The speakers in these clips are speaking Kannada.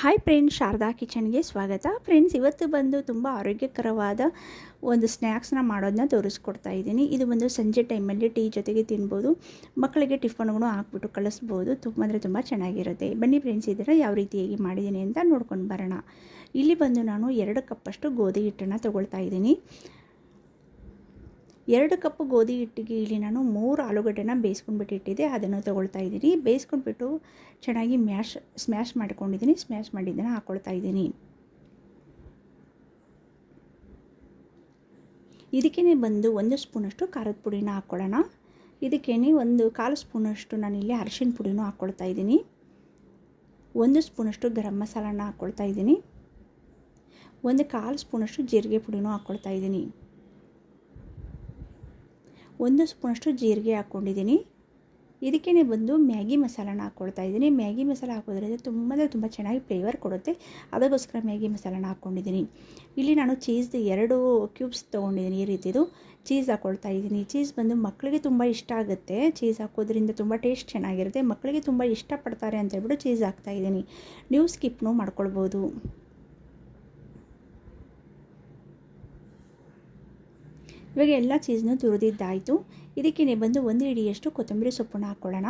ಹಾಯ್ ಫ್ರೆಂಡ್ಸ್ ಶಾರದಾ ಕಿಚನ್ಗೆ ಸ್ವಾಗತ. ಫ್ರೆಂಡ್ಸ್ ಇವತ್ತು ಬಂದು ತುಂಬ ಆರೋಗ್ಯಕರವಾದ ಒಂದು ಸ್ನ್ಯಾಕ್ಸ್ನ ಮಾಡೋದನ್ನ ತೋರಿಸ್ಕೊಡ್ತಾ ಇದ್ದೀನಿ. ಇದು ಬಂದು ಸಂಜೆ ಟೈಮಲ್ಲಿ ಟೀ ಜೊತೆಗೆ ತಿನ್ಬೋದು. ಮಕ್ಕಳಿಗೆ ಟಿಫನ್ಗಳು ಹಾಕ್ಬಿಟ್ಟು ಕಳಿಸ್ಬೋದು. ತುಂಬ ಅಂದರೆ ತುಂಬ ಚೆನ್ನಾಗಿರುತ್ತೆ. ಬನ್ನಿ ಫ್ರೆಂಡ್ಸ್ ಇದರ ಯಾವ ರೀತಿಯಾಗಿ ಮಾಡಿದ್ದೀನಿ ಅಂತ ನೋಡ್ಕೊಂಡು ಬರೋಣ. ಇಲ್ಲಿ ಬಂದು ನಾನು ಎರಡು ಕಪ್ಪಷ್ಟು ಗೋಧಿ ಹಿಟ್ಟನ್ನು ತೊಗೊಳ್ತಾ ಇದ್ದೀನಿ. ಎರಡು ಕಪ್ ಗೋಧಿ ಹಿಟ್ಟಿಗೆ ಇಲ್ಲಿ ನಾನು ಮೂರು ಆಲೂಗಡ್ಡೆನ ಬೇಯಿಸ್ಕೊಂಡ್ಬಿಟ್ಟು ಇಟ್ಟಿದ್ದೆ ಅದನ್ನು ತೊಗೊಳ್ತಾ ಇದ್ದೀನಿ. ಬೇಯಿಸ್ಕೊಂಡ್ಬಿಟ್ಟು ಚೆನ್ನಾಗಿ ಮ್ಯಾಶ್, ಸ್ಮ್ಯಾಶ್ ಮಾಡ್ಕೊಂಡಿದ್ದೀನಿ. ಸ್ಮ್ಯಾಶ್ ಮಾಡಿದ್ದನ್ನು ಹಾಕ್ಕೊಳ್ತಾ ಇದ್ದೀನಿ. ಇದಕ್ಕೇ ಬಂದು ಒಂದು ಸ್ಪೂನಷ್ಟು ಖಾರದ ಪುಡಿನ ಹಾಕ್ಕೊಳ್ಳೋಣ ಇದಕ್ಕೇ ಒಂದು ಕಾಲು ಸ್ಪೂನಷ್ಟು ನಾನಿಲ್ಲಿ ಅರಿಶಿನ ಪುಡಿನೂ ಹಾಕ್ಕೊಳ್ತಾ ಇದ್ದೀನಿ. ಒಂದು ಸ್ಪೂನಷ್ಟು ಗರಂ ಮಸಾಲನ ಹಾಕ್ಕೊಳ್ತಾ ಇದ್ದೀನಿ. ಒಂದು ಕಾಲು ಸ್ಪೂನಷ್ಟು ಜೀರಿಗೆ ಪುಡಿನೂ ಹಾಕ್ಕೊಳ್ತಾ ಇದ್ದೀನಿ. ಒಂದು ಸ್ಪೂನಷ್ಟು ಜೀರಿಗೆ ಹಾಕ್ಕೊಂಡಿದ್ದೀನಿ. ಇದಕ್ಕೇ ಬಂದು ಮ್ಯಾಗಿ ಮಸಾಲಾನ ಹಾಕ್ಕೊಳ್ತಾ ಇದ್ದೀನಿ. ಮ್ಯಾಗಿ ಮಸಾಲ ಹಾಕೋದ್ರಿಂದ ತುಂಬ ಅಂದರೆ ತುಂಬ ಚೆನ್ನಾಗಿ ಫ್ಲೇವರ್ ಕೊಡುತ್ತೆ. ಅದಕ್ಕೋಸ್ಕರ ಮ್ಯಾಗಿ ಮಸಾಲಾನ ಹಾಕ್ಕೊಂಡಿದ್ದೀನಿ. ಇಲ್ಲಿ ನಾನು ಚೀಸ್ದು ಎರಡು ಕ್ಯೂಬ್ಸ್ ತೊಗೊಂಡಿದ್ದೀನಿ ಈ ರೀತಿದು. ಚೀಸ್ ಹಾಕ್ಕೊಳ್ತಾ ಇದ್ದೀನಿ. ಚೀಸ್ ಬಂದು ಮಕ್ಕಳಿಗೆ ತುಂಬ ಇಷ್ಟ ಆಗುತ್ತೆ. ಚೀಸ್ ಹಾಕೋದ್ರಿಂದ ತುಂಬ ಟೇಸ್ಟ್ ಚೆನ್ನಾಗಿರುತ್ತೆ. ಮಕ್ಕಳಿಗೆ ತುಂಬ ಇಷ್ಟಪಡ್ತಾರೆ ಅಂತ ಹೇಳ್ಬಿಟ್ಟು ಚೀಸ್ ಹಾಕ್ತಾಯಿದ್ದೀನಿ ನೀವು ಸ್ಕಿಪ್ನೂ ಮಾಡ್ಕೊಳ್ಬೋದು. ಇವಾಗ ಎಲ್ಲ ಚೀಸ್ನ ತುರಿದಿದ್ದಾಯಿತು. ಇದಕ್ಕೆ ಬಂದು ಒಂದು ಹಿಡಿಯಷ್ಟು ಕೊತ್ತಂಬರಿ ಸೊಪ್ಪನ್ನು ಹಾಕ್ಕೊಳ್ಳೋಣ.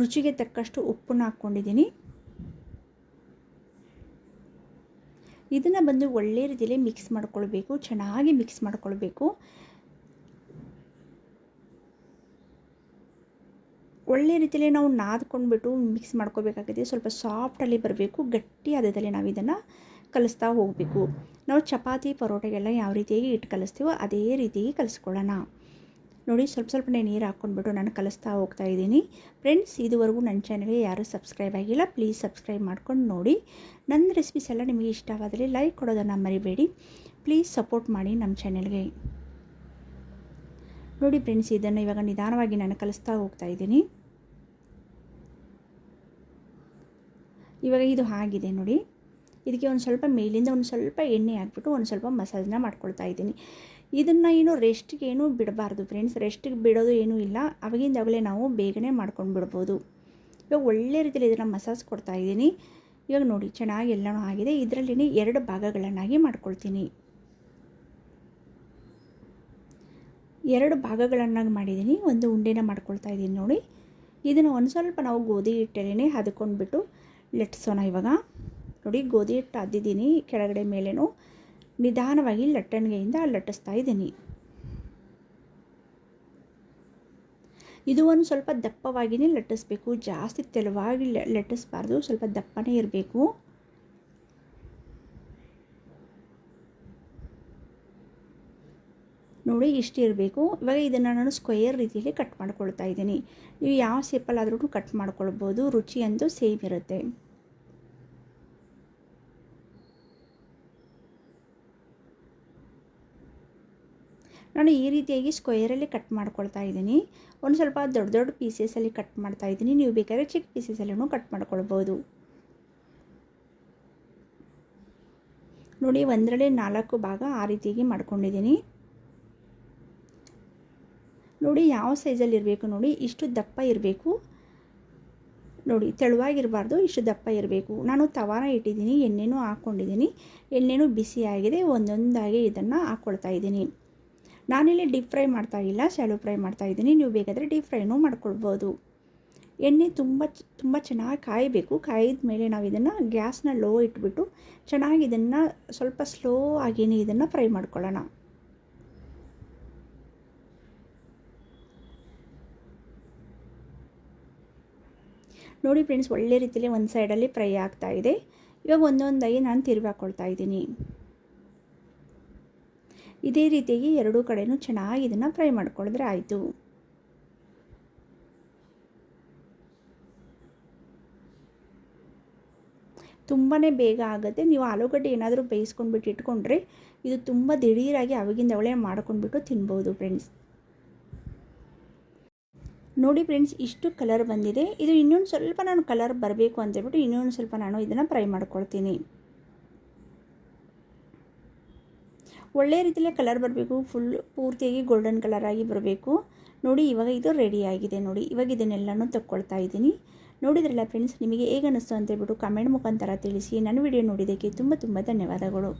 ರುಚಿಗೆ ತಕ್ಕಷ್ಟು ಉಪ್ಪನ್ನು ಹಾಕ್ಕೊಂಡಿದ್ದೀನಿ. ಇದನ್ನು ಬಂದು ಒಳ್ಳೆ ರೀತಿಯಲ್ಲಿ ಮಿಕ್ಸ್ ಮಾಡ್ಕೊಳ್ಬೇಕು, ಚೆನ್ನಾಗಿ ಮಿಕ್ಸ್ ಮಾಡ್ಕೊಳ್ಬೇಕು. ಒಳ್ಳೆ ರೀತಿಯಲ್ಲಿ ನಾವು ನಾದ್ಕೊಂಡ್ಬಿಟ್ಟು ಮಿಕ್ಸ್ ಮಾಡ್ಕೋಬೇಕಾಗಿದೆ ಸ್ವಲ್ಪ ಸಾಫ್ಟಲ್ಲಿ ಬರಬೇಕು, ಗಟ್ಟಿ ಆದದಲ್ಲಿ ನಾವು ಇದನ್ನು ಕಲಿಸ್ತಾ ಹೋಗಬೇಕು. ನಾವು ಚಪಾತಿ, ಪರೋಟೆಗೆಲ್ಲ ಯಾವ ರೀತಿಯಾಗಿ ಇಟ್ಟು ಕಲಿಸ್ತೀವೋ ಅದೇ ರೀತಿಯಾಗಿ ಕಲಿಸ್ಕೊಳ್ಳೋಣ. ನೋಡಿ, ಸ್ವಲ್ಪ ಸ್ವಲ್ಪನೇ ನೀರು ಹಾಕ್ಕೊಂಡ್ಬಿಟ್ಟು ನಾನು ಕಲಿಸ್ತಾ ಹೋಗ್ತಾ ಇದ್ದೀನಿ. ಫ್ರೆಂಡ್ಸ್, ಇದುವರೆಗೂ ನನ್ನ ಚಾನಲ್ಗೆ ಯಾರೂ ಸಬ್ಸ್ಕ್ರೈಬ್ ಆಗಿಲ್ಲ, ಪ್ಲೀಸ್ ಸಬ್ಸ್ಕ್ರೈಬ್ ಮಾಡ್ಕೊಂಡು ನೋಡಿ. ನನ್ನ ರೆಸಿಪೀಸ್ ಎಲ್ಲ ನಿಮಗೆ ಇಷ್ಟವಾದರೆ ಲೈಕ್ ಕೊಡೋದನ್ನು ಮರಿಬೇಡಿ. ಪ್ಲೀಸ್ ಸಪೋರ್ಟ್ ಮಾಡಿ ನಮ್ಮ ಚಾನೆಲ್ಗೆ. ನೋಡಿ ಫ್ರೆಂಡ್ಸ್, ಇದನ್ನು ಇವಾಗ ನಿಧಾನವಾಗಿ ನಾನು ಕಲಿಸ್ತಾ ಹೋಗ್ತಾ ಇದ್ದೀನಿ. ಇವಾಗ ಇದು ಆಗಿದೆ ನೋಡಿ. ಇದಕ್ಕೆ ಒಂದು ಸ್ವಲ್ಪ ಮೇಲಿಂದ ಒಂದು ಸ್ವಲ್ಪ ಎಣ್ಣೆ ಹಾಕ್ಬಿಟ್ಟು ಒಂದು ಸ್ವಲ್ಪ ಮಸಾಜನ್ನ ಮಾಡ್ಕೊಳ್ತಾ ಇದ್ದೀನಿ. ಇದನ್ನು ಏನು ರೆಸ್ಟಿಗೆ ಏನೂ ಬಿಡಬಾರ್ದು ಫ್ರೆಂಡ್ಸ್. ರೆಸ್ಟಿಗೆ ಬಿಡೋದು ಏನೂ ಇಲ್ಲ. ಅವಾಗಿಂದಾಗಲೇ ನಾವು ಬೇಗನೆ ಮಾಡ್ಕೊಂಡು ಬಿಡ್ಬೋದು ಇವಾಗ ಒಳ್ಳೆ ರೀತಿಯಲ್ಲಿ ಇದನ್ನು ಮಸಾಜ್ ಕೊಡ್ತಾ ಇದ್ದೀನಿ. ಇವಾಗ ನೋಡಿ, ಚೆನ್ನಾಗಿ ಎಲ್ಲನೂ ಆಗಿದೆ. ಇದರಲ್ಲಿ ಎರಡು ಭಾಗಗಳನ್ನಾಗಿ ಮಾಡ್ಕೊಳ್ತೀನಿ. ಎರಡು ಭಾಗಗಳನ್ನಾಗಿ ಮಾಡಿದ್ದೀನಿ. ಒಂದು ಉಂಡೆನ ಮಾಡ್ಕೊಳ್ತಾ ಇದ್ದೀನಿ ನೋಡಿ. ಇದನ್ನು ಒಂದು ಸ್ವಲ್ಪ ನಾವು ಗೋಧಿ ಹಿಟ್ಟಲ್ಲೇ ಹದ್ಕೊಂಡ್ಬಿಟ್ಟು ಲಟ್ಸೋಣ ಇವಾಗ. ನೋಡಿ ಗೋಧಿ ಹಿಟ್ಟು ಅದ್ದಿದ್ದೀನಿ, ಕೆಳಗಡೆ ಮೇಲೇನು ನಿಧಾನವಾಗಿ ಲಟ್ಟಣಿಗೆಯಿಂದ ಲಟ್ಟಿಸ್ತಾ ಇದ್ದೀನಿ. ಇದು ಒಂದು ಸ್ವಲ್ಪ ದಪ್ಪವಾಗಿಯೇ ಲಟ್ಟಿಸ್ಬೇಕು, ಜಾಸ್ತಿ ತೆಳುವಾಗಿ ಲಟ್ಟಿಸ್ಬಾರ್ದು, ಸ್ವಲ್ಪ ದಪ್ಪನೇ ಇರಬೇಕು. ನೋಡಿ ಇಷ್ಟು ಇರಬೇಕು. ಇವಾಗ ಇದನ್ನು ನಾನು ಸ್ಕ್ವೇರ್ ರೀತಿಯಲ್ಲಿ ಕಟ್ ಮಾಡ್ಕೊಳ್ತಾ ಇದ್ದೀನಿ. ನೀವು ಯಾವ ಶೇಪಲ್ಲಾದ್ರೂ ಕಟ್ ಮಾಡ್ಕೊಳ್ಬೋದು ರುಚಿ ಅಂತೂ ಸೇಮ್ ಇರುತ್ತೆ. ನಾನು ಈ ರೀತಿಯಾಗಿ ಸ್ಕ್ವೇರಲ್ಲಿ ಕಟ್ ಮಾಡ್ಕೊಳ್ತಾ ಇದ್ದೀನಿ. ಒಂದು ಸ್ವಲ್ಪ ದೊಡ್ಡ ದೊಡ್ಡ ಪೀಸಸಲ್ಲಿ ಕಟ್ ಮಾಡ್ತಾ ಇದ್ದೀನಿ. ನೀವು ಬೇಕಾದ್ರೆ ಚಿಕ್ಕ ಪೀಸಸಲ್ಲೂ ಕಟ್ ಮಾಡ್ಕೊಳ್ಬೋದು. ನೋಡಿ, ಒಂದರಲ್ಲಿ ನಾಲ್ಕು ಭಾಗ ಆ ರೀತಿಯಾಗಿ ಮಾಡ್ಕೊಂಡಿದ್ದೀನಿ. ನೋಡಿ, ಯಾವ ಸೈಜಲ್ಲಿ ಇರಬೇಕು ನೋಡಿ, ಇಷ್ಟು ದಪ್ಪ ಇರಬೇಕು. ನೋಡಿ, ತೆಳುವಾಗಿರಬಾರ್ದು, ಇಷ್ಟು ದಪ್ಪ ಇರಬೇಕು. ನಾನು ತವಾರ ಇಟ್ಟಿದ್ದೀನಿ, ಎಣ್ಣೆನೂ ಹಾಕ್ಕೊಂಡಿದ್ದೀನಿ ಎಣ್ಣೆನೂ ಬಿಸಿ ಆಗಿದೆ ಒಂದೊಂದಾಗಿ ಇದನ್ನು ಹಾಕ್ಕೊಳ್ತಾ ಇದ್ದೀನಿ. ನಾನಿಲ್ಲಿ ಡೀಪ್ ಫ್ರೈ ಮಾಡ್ತಾ ಇಲ್ಲ ಶಾಲೋ ಫ್ರೈ ಮಾಡ್ತಾ ಇದ್ದೀನಿ. ನೀವು ಬೇಕಾದರೆ ಡೀಪ್ ಫ್ರೈನೂ ಮಾಡ್ಕೊಳ್ಬೋದು. ಎಣ್ಣೆ ತುಂಬ ತುಂಬ ಚೆನ್ನಾಗಿ ಕಾಯಬೇಕು. ಕಾಯಿದ ಮೇಲೆ ನಾವು ಇದನ್ನು ಗ್ಯಾಸ್ನ ಲೋ ಇಟ್ಬಿಟ್ಟು ಚೆನ್ನಾಗಿ ಇದನ್ನು ಸ್ವಲ್ಪ ಸ್ಲೋ ಆಗಿನೇ ಇದನ್ನು ಫ್ರೈ ಮಾಡ್ಕೊಳ್ಳೋಣ. ನೋಡಿ ಫ್ರೆಂಡ್ಸ್ ಒಳ್ಳೆ ರೀತಿಯಲ್ಲಿ ಒಂದು ಸೈಡಲ್ಲಿ ಫ್ರೈ ಆಗ್ತಾ ಇದೆ. ಇವಾಗ ಒಂದೊಂದಾಗಿ ನಾನು ತಿರುಗಿ ಹಾಕ್ಕೊಳ್ತಾ ಇದ್ದೀನಿ. ಇದೇ ರೀತಿಯಾಗಿ ಎರಡೂ ಕಡೆಯೂ ಚೆನ್ನಾಗಿ ಇದನ್ನು ಫ್ರೈ ಮಾಡ್ಕೊಳ್ಳಿದ್ರೆ ಆಯಿತು. ತುಂಬಾ ಬೇಗ ಆಗುತ್ತೆ. ನೀವು ಆಲೂಗಡ್ಡೆ ಏನಾದರೂ ಬೇಯಿಸ್ಕೊಂಡ್ಬಿಟ್ಟು ಇಟ್ಕೊಂಡ್ರೆ ಇದು ತುಂಬ ದಿಢೀರಾಗಿ ಅವಾಗಿಂದ ಅವಳೇ ಮಾಡ್ಕೊಂಡ್ಬಿಟ್ಟು ತಿನ್ಬೋದು ಫ್ರೆಂಡ್ಸ್. ನೋಡಿ ಫ್ರೆಂಡ್ಸ್, ಇಷ್ಟು ಕಲರ್ ಬಂದಿದೆ. ಇದು ಇನ್ನೊಂದು ಸ್ವಲ್ಪ ನಾನು ಕಲರ್ ಬರಬೇಕು ಅಂತೇಳ್ಬಿಟ್ಟು ಇನ್ನೊಂದು ಸ್ವಲ್ಪ ನಾನು ಇದನ್ನು ಫ್ರೈ ಮಾಡ್ಕೊಳ್ತೀನಿ. ಒಳ್ಳೆಯ ರೀತಿಯಲ್ಲೇ ಕಲರ್ ಬರಬೇಕು ಫುಲ್ ಪೂರ್ತಿಯಾಗಿ ಗೋಲ್ಡನ್ ಕಲರ್ ಆಗಿ ಬರಬೇಕು. ನೋಡಿ, ಇವಾಗ ಇದು ರೆಡಿ ಆಗಿದೆ ನೋಡಿ. ಇವಾಗ ಇದನ್ನೆಲ್ಲನೂ ತಗೊಳ್ತಾ ಇದ್ದೀನಿ. ನೋಡಿದ್ರಲ್ಲ ಫ್ರೆಂಡ್ಸ್ ನಿಮಗೆ ಹೇಗೆ ಅನ್ನಿಸ್ತು ಅಂತ ಕಮೆಂಟ್ ಮುಖಾಂತರ ತಿಳಿಸಿ. ನನ್ನ ವಿಡಿಯೋ ನೋಡಿದ್ದಕ್ಕೆ ತುಂಬ ತುಂಬ ಧನ್ಯವಾದಗಳು.